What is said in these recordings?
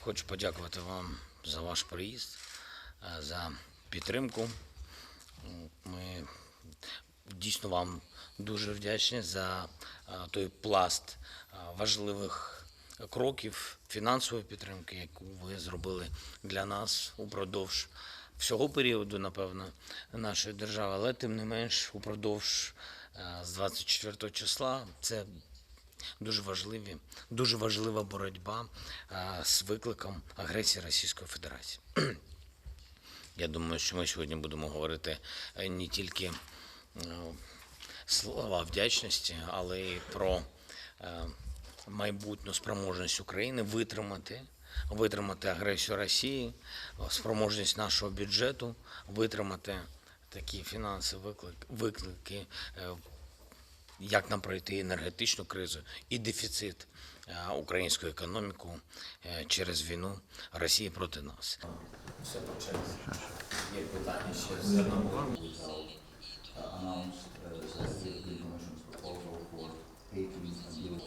Хочу подякувати вам за ваш приїзд, е, за підтримку. Ми дійсно вам дуже вдячні за е, той пласт е, важливих кроків фінансової підтримки, яку ви зробили для нас упродовж всього періоду, напевно, нашої держави, але тим не менш упродовж з 24 числа це дуже важливі, дуже важлива боротьба е, з викликом агресії Російської Федерації. Я думаю, що ми сьогодні будемо говорити е, не тільки е, слова вдячності, але й про е, майбутню спроможність України витримати, витримати агресію Росії, е, спроможність нашого бюджету, витримати такі фінансові виклик- виклики, е, як нам пройти енергетичну кризу і дефіцит е, української економіки е, через війну Росії проти нас. Все по черзі. Є питання ще з uh, announced uh, the European Commission's proposal for 18 billion.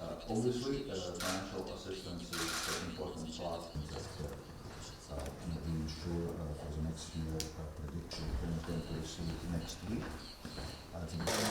Uh, Obviously, uh, financial assistance is an important part that uh, uh, we ensure uh, for the next year uh, prediction we're